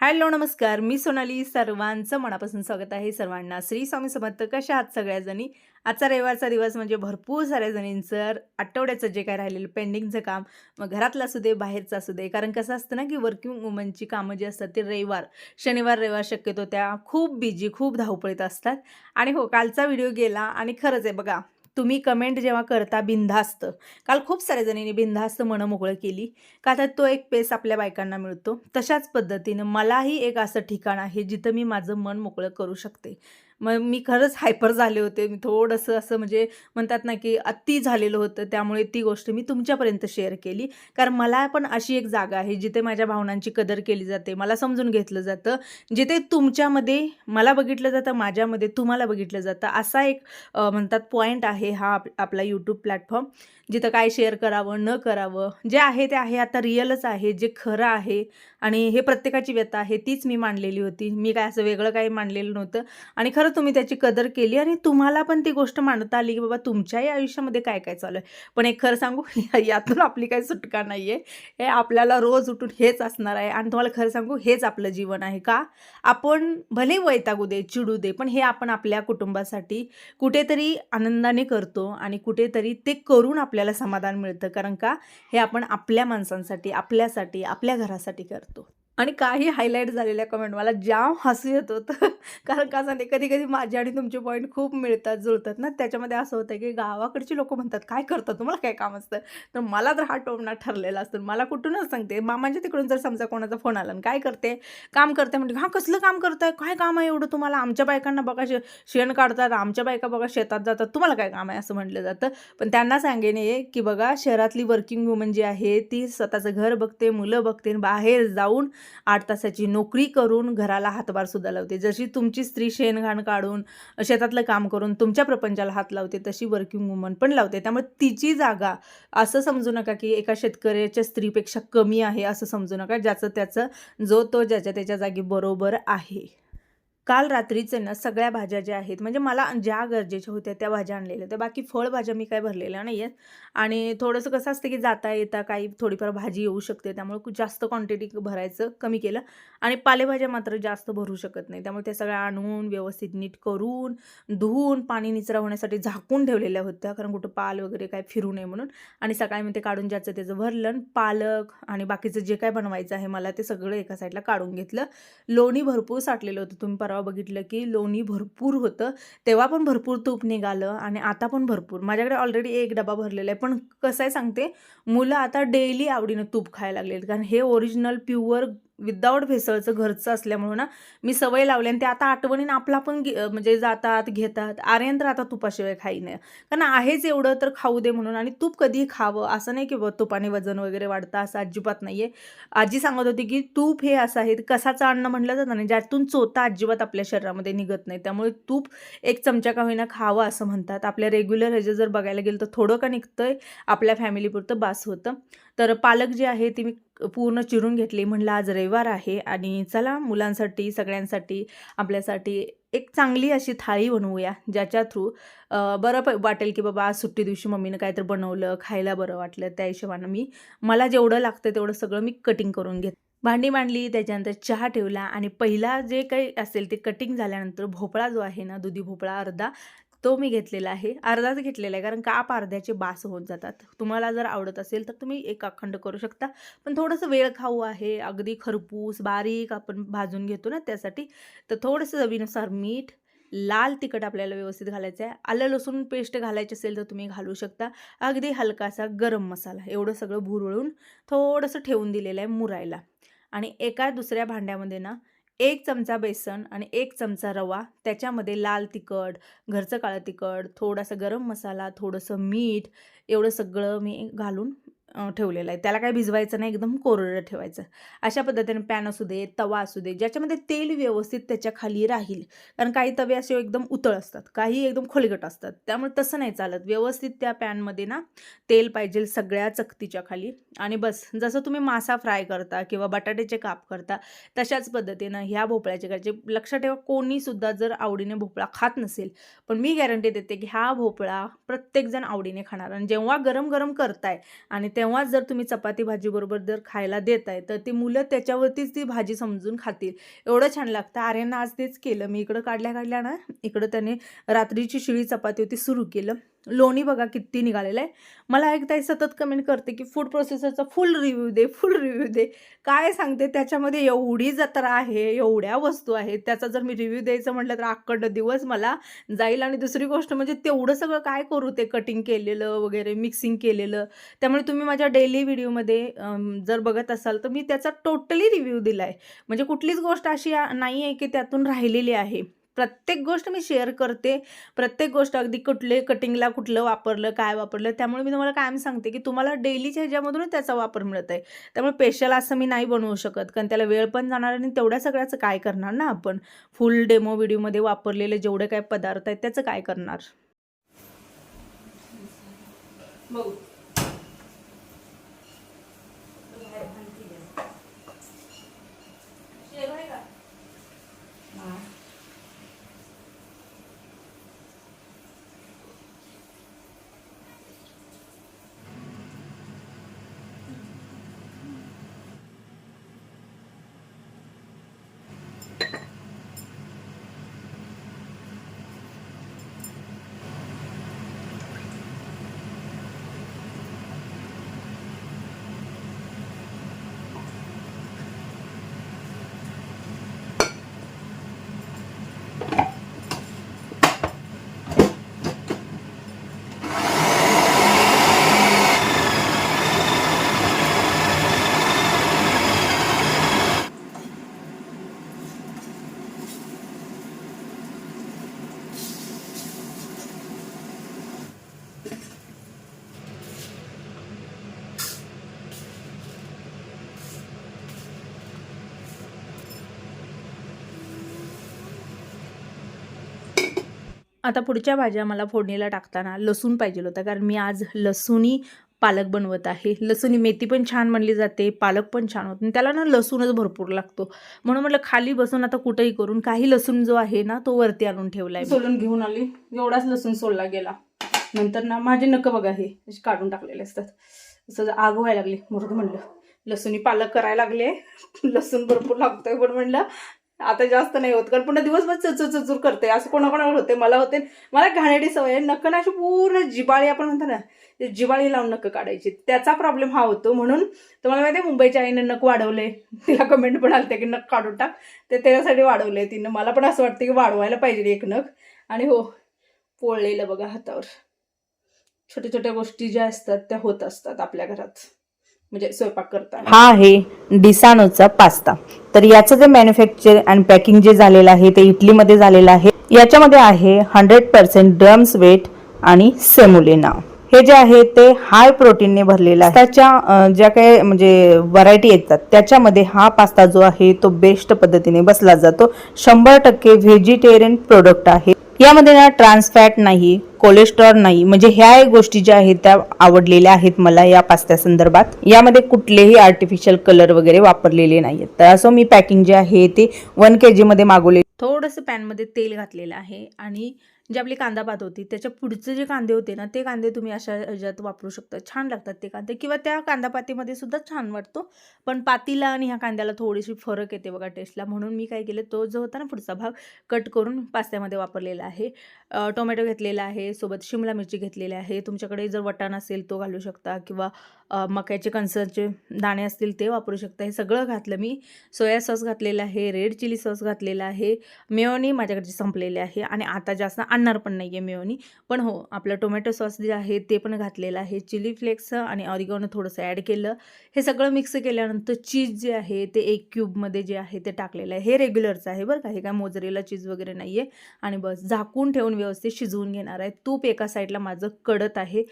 Hello नमस्कार. मी सोनाली सर्वांचं मनापासून स्वागत आहे. सर्वांना श्री स्वामी समर्थ कशा आहात सगळ्याजणी? आजचा रविवारचा दिवस म्हणजे भरपूर साऱ्या जणींचं आठवड्याचं जे काय राहिलेलं पेंडिंगचं काम मग घरातलं असू दे बाहेरचं असू दे. कारण कसं असतं ना की वर्किंग वुमनची कामं जी असतात ते रविवार शनिवार रविवार शक्यतो त्या खूप बिजी खूप धावपळीत असतात. आणि हो कालचा व्हिडिओ गेला आणि खरंच आहे बघा तुम्ही कमेंट जेव्हा करता बिनधास्त. काल खूप साऱ्या जणींनी बिनधास्त मनं मोकळं केली. का तर तो एक पेस आपल्या बायकांना मिळतो. तशाच पद्धतीनं मलाही एक असं ठिकाण आहे जिथं मी माझं मन मोकळं करू शकते. मग मी खरंच हायपर झाले होते. मी थोडंसं असं म्हणजे म्हणतात ना की अति झालेलं होतं. त्यामुळे ती गोष्ट मी तुमच्यापर्यंत शेअर केली. कारण मला पण अशी एक जागा आहे जिथे माझ्या भावनांची कदर केली जाते मला समजून घेतलं जातं. जिथे तुमच्यामध्ये मला बघितलं जातं माझ्यामध्ये तुम्हाला बघितलं जातं. असा एक म्हणतात पॉईंट आहे हा आप आपला यूट्यूब प्लॅटफॉर्म जिथं काय शेअर करावं न करावं. जे आहे ते आहे आता रिअलच आहे. जे खरं आहे आणि हे प्रत्येकाची व्यथा आहे तीच मी मांडलेली होती. मी काय असं वेगळं काही मांडलेलं नव्हतं. आणि खरं तुम्ही त्याची कदर केली आणि तुम्हाला पण ती गोष्ट मांडता आली की बाबा तुमच्याही आयुष्यामध्ये काय काय चालू आहे. पण एक खरं सांगू यातून आपली काही सुटका नाही आहे हे आपल्याला रोज उठून हेच असणार आहे आणि तुम्हाला खरं सांगू हेच आपलं जीवन आहे का? आपण भले वैतागू दे चिडू दे पण हे आपण आपल्या कुटुंबासाठी कुठेतरी आनंदाने करतो आणि कुठेतरी ते करून आपल्याला समाधान मिळतं. कारण का? हे आपण आपल्या माणसांसाठी आपल्यासाठी आपल्या घरासाठी करतो. आणि काही हायलाईट झालेल्या कमेंट मला जाम हसू येत होतं. कारण का सांगते कधी कधी माझे आणि तुमचे पॉईंट खूप मिळतात जुळतात ना. त्याच्यामध्ये असं होतं की गावाकडची लोक म्हणतात काय करतात तुम्हाला काय काम असतं? तर मला तर हा टोमना ठरलेला असतो. मला कुठूनच सांगते. मामांच्या तिकडून जर समजा कोणाचा फोन आला आणि काय करते? काम करते. म्हणजे हां कसलं काम करताय? काय काम आहे एवढं तुम्हाला? आमच्या बायकांना बघा शे शेण काढतात. आमच्या बायका बघा शेतात जातात. तुम्हाला काय काम आहे? असं म्हटलं जातं. पण त्यांना सांगेन की बघा शहरातली वर्किंग वुमन जी आहे ती स्वतःचं घर बघते मुलं बघते आणि बाहेर जाऊन आठ तासाची नोकरी करून घराला हातभार सुद्धा लावते. जशी तुमची स्त्री शेणघाण काढून शेतातलं काम करून तुमच्या प्रपंचाला हात लावते तशी वर्किंग वुमन पण लावते. त्यामुळे तिची जागा असं समजू नका की एका शेतकऱ्याच्या स्त्रीपेक्षा कमी आहे असं समजू नका ज्याचं त्याचं जो तो ज्याच्या त्याच्या जागी बरोबर आहे. काल रात्रीचे ना सगळ्या भाज्या ज्या आहेत म्हणजे मला ज्या गरजेच्या होत्या त्या भाज्या आणलेल्या होत्या. बाकी फळभाज्या मी काय भरलेल्या नाही आहेत आणि थोडंसं कसं असतं की जाता येता काही थोडीफार भाजी येऊ शकते त्यामुळे जास्त क्वांटिटी भरायचं कमी केलं. आणि पालेभाज्या मात्र जास्त भरू शकत नाही. त्यामुळे त्या सगळ्या आणून व्यवस्थित नीट करून धुवून पाणी निचरा होण्यासाठी झाकून ठेवलेल्या होत्या. कारण कुठं पाल वगैरे काय फिरू नये म्हणून. आणि सकाळी मी ते काढून ज्याचं त्याचं भरलं पालक आणि बाकीचं जे काय बनवायचं आहे मला ते सगळं एका साईडला काढून घेतलं. लोणी भरपूर साठलेलं होतं. तुम्ही परवा बघितलं की लोणी भरपूर होतं. तेव्हा पण भरपूर तूप निघालं आणि आता पण भरपूर. माझ्याकडे ऑलरेडी एक डबा भरलेला आहे. पण कसं आहे सांगते मुलं आता डेली आवडीनं तूप खायला लागलेत. कारण हे ओरिजिनल प्युअर विदाऊट भेसळचं घरचं असल्यामुळं ना मी सवय लावली आणि ते आता आठवणीनं आपला पण घे- म्हणजे जातात घेतात. आर्यन तर आता तुपाशिवाय खाई नाही. कारण आहेच एवढं तर खाऊ दे म्हणून. आणि तूप कधीही खावं. असं नाही की बुवा तुपाने वजन वगैरे वाढतं असं अजिबात नाही आहे आजी सांगत होती की तूप हे असं आहे कसाचं अन्न म्हटलं जातं ना ज्यातून चोथा अजिबात आपल्या शरीरामध्ये निघत नाही. त्यामुळे तूप एक चमचा का होईना खावं असं म्हणतात. आपल्या रेग्युलर ह्याचं जर बघायला गेलं तर थोडं का निघतंय आपल्या फॅमिलीपुरतं बास होतं. तर पालक जे आहे ती मी पूर्ण चिरून घेतली म्हणलं आज रविवार आहे आणि चला मुलांसाठी सगळ्यांसाठी आपल्यासाठी एक चांगली अशी थाळी बनवूया ज्याच्या थ्रू बरं प वाटेल की बाबा आज सुट्टी दिवशी मम्मीनं काहीतरी बनवलं खायला बरं वाटलं त्या हिशोबानं मी मला जेवढं लागतं तेवढं सगळं मी कटिंग करून घेत भांडी मांडली त्याच्यानंतर चहा ठेवला आणि पहिला जे काही असेल ते कटिंग झाल्यानंतर भोपळा जो आहे ना दुधी भोपळा अर्धा तो मी घेतलेला आहे. अर्धाच घेतलेला आहे कारण काप अर्ध्याचे बास होऊन जातात. तुम्हाला जर आवडत असेल तर तुम्ही एक अखंड करू शकता. पण थोडंसं वेळ खाऊ आहे अगदी खरपूस बारीक आपण भाजून घेतो ना त्यासाठी तर थोडंसं चवीनुसार मीठ लाल तिखट आपल्याला व्यवस्थित घालायचं आहे. आलं लसूण पेस्ट घालायची असेल तर तुम्ही घालू शकता. अगदी हलकासा गरम मसाला एवढं सगळं भुरळून थोडंसं ठेवून दिलेलं आहे मुरायला. आणि एका दुसऱ्या भांड्यामध्ये ना एक चमचा बेसन आणि एक चमचा रवा त्याच्यामध्ये लाल तिखट घरचं काळं तिखट थोडासा गरम मसाला थोडंसं मीठ एवढं सगळं मी घालून ठेवलेलं आहे. त्याला काय भिजवायचं नाही एकदम कोरडं ठेवायचं. अशा पद्धतीने पॅन असू दे तवा असू दे ज्याच्यामध्ये तेल व्यवस्थित त्याच्याखाली राहील. कारण काही तवे असे एकदम उतळ असतात काही एकदम खोलगट असतात. त्यामुळे तसं नाही चालत. व्यवस्थित त्या पॅनमध्ये ना तेल पाहिजे सगळ्या चकतीच्या खाली. आणि बस जसं तुम्ही मासा फ्राय करता किंवा बटाट्याचे काप करता तशाच पद्धतीनं ह्या भोपळ्याचे करायचे लक्षात ठेवा कोणीसुद्धा जर आवडीने भोपळा खात नसेल पण मी गॅरंटी देते की हा भोपळा प्रत्येकजण आवडीने खाणार. आणि जेव्हा गरम गरम करताय आणि तेव्हाच जर तुम्ही चपाती भाजीबरोबर जर खायला देत आहे तर ती मुलं त्याच्यावरतीच ती भाजी समजून खातील. एवढं छान लागतं. आर्यांना आज तेच केलं. मी इकडं काढल्या काढल्या ना इकडं त्याने रात्रीची शिळी चपाती होती सुरू केलं. लोणी बघा किती निघालेलं आहे. मला एक ताई सतत कमेंट करते की फूड प्रोसेसरचा फुल रिव्ह्यू दे फुल रिव्ह्यू दे. काय सांगते? त्याच्यामध्ये एवढी जत्रा आहे एवढ्या वस्तू आहेत. त्याचा जर मी रिव्ह्यू द्यायचं म्हटलं तर आकडं दिवस मला जाईल. आणि दुसरी गोष्ट म्हणजे तेवढं सगळं काय करू ते कटिंग केलेलं वगैरे मिक्सिंग केलेलं. त्यामुळे तुम्ही माझ्या डेली व्हिडिओमध्ये जर बघत असाल तर मी त्याचा टोटली रिव्ह्यू दिला आहे म्हणजे कुठलीच गोष्ट अशी नाही आहे की त्यातून राहिलेली आहे. प्रत्येक गोष्ट मी शेअर करते. प्रत्येक गोष्ट अगदी कुठले कटिंगला कुठलं वापरलं काय वापरलं त्यामुळे मी तुम्हाला कायम सांगते की तुम्हाला डेलीच्या ह्याच्यामधूनच त्याचा वापर मिळत आहे. त्यामुळे स्पेशल असं मी नाही बनवू शकत. कारण त्याला वेळ पण जाणार आणि तेवढ्या सगळ्याचं काय करणार ना आपण? फुल डेमो व्हिडिओमध्ये वापरलेले जेवढे काय पदार्थ आहेत त्याचं काय करणार? बघू. आता पुढच्या भाज्या मला फोडणीला टाकताना लसूण पाहिजे होता कारण मी आज लसूणी पालक बनवत आहे. लसूणी मेथी पण छान बनली जाते पालक पण छान होत. त्याला ना लसूणच भरपूर लागतो. म्हणून म्हटलं खाली बसून आता कुठेही करून काही लसूण जो आहे ना तो वरती आणून ठेवलाय सोलून घेऊन आली. एवढाच लसूण सोलला गेला. नंतर ना माझे नक बघा हे काढून टाकलेले असतात. असं आग व्हायला लागली. मुरग म्हणलं लसूणी पालक करायला लागले. लसूण भरपूर लागतोय पण म्हणलं आता जास्त नाही होत कारण पूर्ण दिवसभर चचूर चचूर करते असं कोणाकोणावर होते मला होते. मला घाण्याची सवय आहे नक्क ना अशी पूर्ण जिबाळी आपण म्हणतो ना ते जिबाळी लावून नक्क काढायची. त्याचा प्रॉब्लेम हा होतो. म्हणून तुम्हाला माहिती आहे मुंबईच्या आईने नक वाढवले. तिला कमेंट पण आलते की नक काढून टाक. ते त्याच्यासाठी वाढवले तिनं. मला पण असं वाटतं की वाढवायला पाहिजे एक नख. आणि हो पोळलेलं बघा हातावर. छोट्या छोट्या गोष्टी ज्या असतात त्या होत असतात आपल्या घरात. म्हणजे स्वयंपाक करताना हा आहे डिसानोचा पास्ता. तर याचं जे मॅन्युफॅक्चर अँड पॅकिंग जे झालेलं आहे ते इटलीमध्ये झालेलं आहे. याच्यामध्ये आहे हंड्रेड पर्सेंट ड्रम्स वेट आणि सेमुलिना हे जे आहे ते हाय प्रोटीनने भरलेलं आहे. त्याच्या ज्या काही म्हणजे व्हरायटी येतात त्याच्यामध्ये हा पास्ता जो आहे तो बेस्ट पद्धतीने बसला जातो. शंभर टक्के व्हेजिटेरियन प्रोडक्ट आहे. यामध्ये ना ट्रान्सफॅट नाही कोलेस्ट्रॉल नाही म्हणजे ह्या गोष्टी ज्या आहेत त्या आवडलेल्या आहेत मला या पास्त्या संदर्भात. यामध्ये कुठलेही आर्टिफिशियल कलर वगैरे वापरलेले नाहीत तर असं मी पॅकिंग जे आहे ते वन के मध्ये मागवले. थोडंसं पॅनमध्ये तेल घातलेलं आहे आणि जी आपली कांदा पात होती त्याच्या पुढचे जे कांदे होते ना ते कांदे तुम्ही अशा ह्याच्यात वापरू शकता. छान लागतात ते कांदे. किंवा त्या कांदा पातीमध्ये सुद्धा छान वाटतो. पण पातीला आणि ह्या कांद्याला थोडीशी फरक येते बघा टेस्टला म्हणून मी काय केलं तो जो होता ना पुढचा भाग कट करून पास्त्यामध्ये वापरलेला आहे. टोमॅटो घेतलेला आहे सोबत शिमला मिरची घेतलेली आहे. तुमच्याकडे जर वटाण असेल तो घालू शकता किंवा मक्याचे कणसाचे दाणे असतील ते वापरू शकता. हे सगळं घातलं मी. सोया सॉस घातलेला आहे रेड चिली सॉस घातलेला आहे मेयोनी माझ्याकडचे संपलेले आहे आणि आता जास्त आणणार पण नाही आहे मेयोनी. पण हो आपलं टोमॅटो सॉस जे आहे ते पण घातलेलं आहे. चिली फ्लेक्स आणि ऑरिगॉनो थोडंसं ॲड केलं. हे सगळं मिक्स केल्यानंतर चीज जे आहे ते एक क्यूबमध्ये जे आहे ते टाकलेलं आहे. हे रेग्युलरचं आहे बरं का. हे काय मोजरेला चीज वगैरे नाही आहे आणि बस झाकून ठेवून व्यवस्थित शिजवून घेणार आहे. तूप एका साईडला माझं कडत आहे.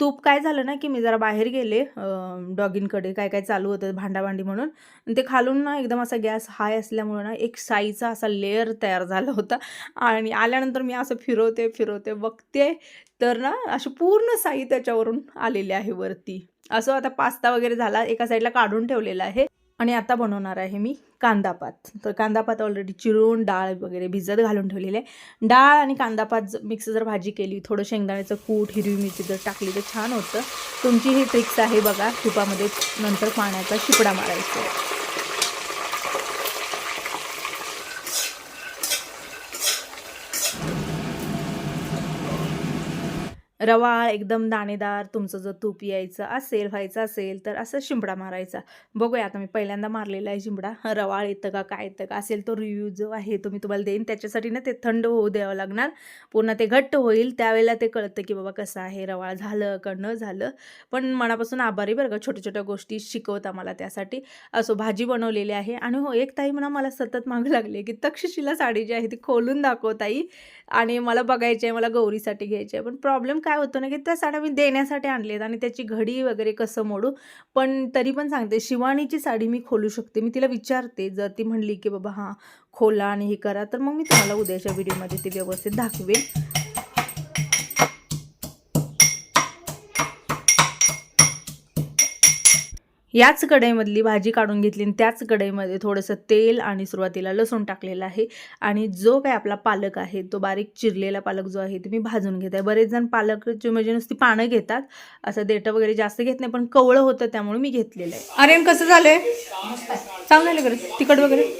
तूप काय झालं ना की मी जरा बाहेर गेले अं, डॉगींकडे काय काय चालू होतं भांडाभांडी म्हणून. ते खालून ना एकदम असा गॅस हाय असल्यामुळं ना एक साईचा असा लेअर तयार झाला होता. आणि आल्यानंतर मी असं फिरवते फिरवते बघते. तर ना अशी पूर्ण साई त्याच्यावरून आलेली आहे वरती. असं आता पास्ता वगैरे झाला एका साईडला काढून ठेवलेला आहे. आणि आता बनवणार आहे मी कांदापात. तर कांदापात ऑलरेडी चिरून डाळ वगैरे भिजत घालून ठेवलेले आहे. डाळ आणि कांदापात मिक्स जर भाजी केली थोडं शेंगदाण्याचं कूट हिरवी मिरची जर टाकली तर छान होतं. तुमची ही ट्रिक्स आहे बघा तुपामध्ये नंतर पाण्याचा शिपडा मारायचा. रवा एकदम दाणेदार तुमचं जर तूप यायचं असेल व्हायचं असेल तर असं शिंपडा मारायचा. बघूया आता मी पहिल्यांदा मारलेला आहे शिंपडा रवाळ येतं का काय येतं का? असेल तो रिव्ह्यू जो आहे तो मी तुम्हाला देईन. त्याच्यासाठी ना ते थंड होऊ द्यावं लागणार. पुन्हा ते घट्ट होईल त्यावेळेला ते कळतं की बाबा कसं आहे रवाळ झालं का न झालं. पण मनापासून आभारी बरं का छोट्या छोट्या गोष्टी शिकवता मला त्यासाठी. असो भाजी बनवलेली आहे. आणि हो एक ताई म्हणा मला सतत मागू लागली की तक्षशिला साडी जी आहे ती खोलून दाखव ताई. आणि मला बघायची आहे मला गौरीसाठी घ्यायची आहे. पण प्रॉब्लेम काय काय होतं ना की त्या साड्या मी देण्यासाठी आणलेत आणि त्याची घडी वगैरे कसं मोडू पण तरी पण सांगते शिवानीची साडी मी खोलू शकते. मी तिला विचारते जर ती म्हणली की बाबा हां खोला आणि हे करा तर मग मी तुम्हाला उद्याच्या व्हिडिओमध्ये ती व्यवस्थित दाखवेन याच कढईमधली भाजी काढून घेतली आणि त्याच कढईमध्ये थोडंसं तेल आणि सुरुवातीला लसूण टाकलेलं आहे. आणि जो काय आपला पालक आहे तो बारीक चिरलेला पालक जो आहे ते मी भाजून घेत. आहे बरेच जण पालक म्हणजे नुसती पानं घेतात असं देठं वगैरे जास्त घेत नाही पण कवळं होतं त्यामुळे मी घेतलेलं आहे. आर्यन कसं झालंय? चांगलं झालं बरं तिखट वगैरे?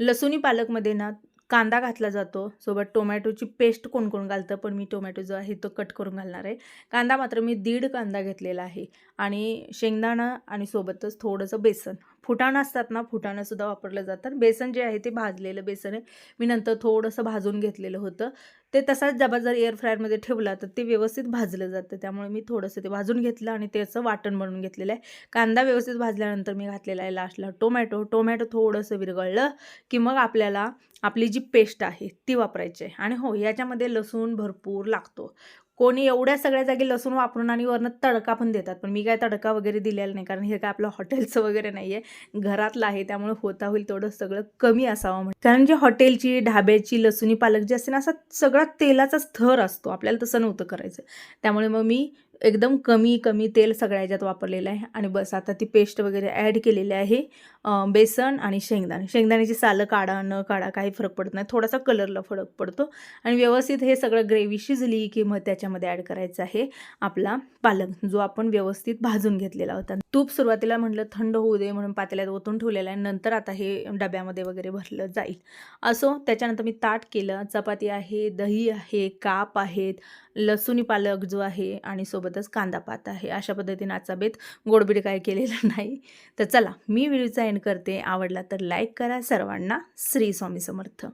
लसूणी पालकमध्ये ना कांदा घातला जातो. सोबत टोमॅटोची पेस्ट कोण कोण घालतं? पण मी टोमॅटो जो आहे तो कट करून घालणार आहे. कांदा मात्र मी दीड कांदा घेतलेला आहे. आणि शेंगदाणा आणि सोबतच थोडंसं बेसन. फुटाणं असतात ना फुटाणंसुद्धा वापरलं जातं. बेसन जे आहे ते भाजलेलं बेसन आहे. मी नंतर थोडंसं भाजून घेतलेलं होतं. ते तसाच डबा जर एअर फ्रायरमध्ये ठेवला तर ते व्यवस्थित भाजलं जातं. त्यामुळे मी थोडंसं ते भाजून घेतलं आणि त्याचं वाटण बनवून घेतलेलं आहे. कांदा व्यवस्थित भाजल्यानंतर मी घातलेला आहे लास्टला टोमॅटो. टोमॅटो थोडंसं विरघळलं की मग आपल्याला आपली जी पेस्ट आहे ती वापरायची आहे. आणि हो याच्यामध्ये लसूण भरपूर लागतो. कोणी एवढ्या सगळ्या जागी लसूण वापरून आणि वरनं तडका पण देतात. पण मी काय तडका वगैरे दिलेला नाही कारण हे काय आपलं हॉटेलचं वगैरे नाही आहे घरातलं आहे त्यामुळे होता होईल तेवढं सगळं कमी असावं म्हणजे कारण जे हॉटेलची ढाब्याची लसुणी पालक जे असते ना असा सगळा तेलाचाच थर असतो. आपल्याला तसं नव्हतं करायचं. त्यामुळे मग मी एकदम कमी कमी तेल सगळ्या ह्याच्यात वापरलेलं आहे. आणि बस आता ती पेस्ट वगैरे ॲड केलेली आहे. बेसन आणि शेंगदाणे. शेंगदाण्याची सालं काढा न काढा काही फरक पडत नाही. थोडासा कलरला फरक पडतो. आणि व्यवस्थित हे सगळं ग्रेव्ही शिजली की मग त्याच्यामध्ये ॲड करायचं आहे आपला पालक जो आपण व्यवस्थित भाजून घेतलेला होता. तूप सुरुवातीला म्हटलं थंड होऊ दे म्हणून पातेल्यात ओतून ठेवलेलं आहे. नंतर आता हे डब्यामध्ये वगैरे भरलं जाईल. असो त्याच्यानंतर मी ताट केलं. चपाती आहे दही आहे काप आहेत लसुणी पालक जो आहे आणि सोबत सोबतच कांदा पात आहे. अशा पद्धतीने आजचा बेत गोडबीड काय केलेलं नाही. तर चला मी व्हिडिओचा एंड करते. आवडला तर लाईक करा. सर्वांना श्री स्वामी समर्थ.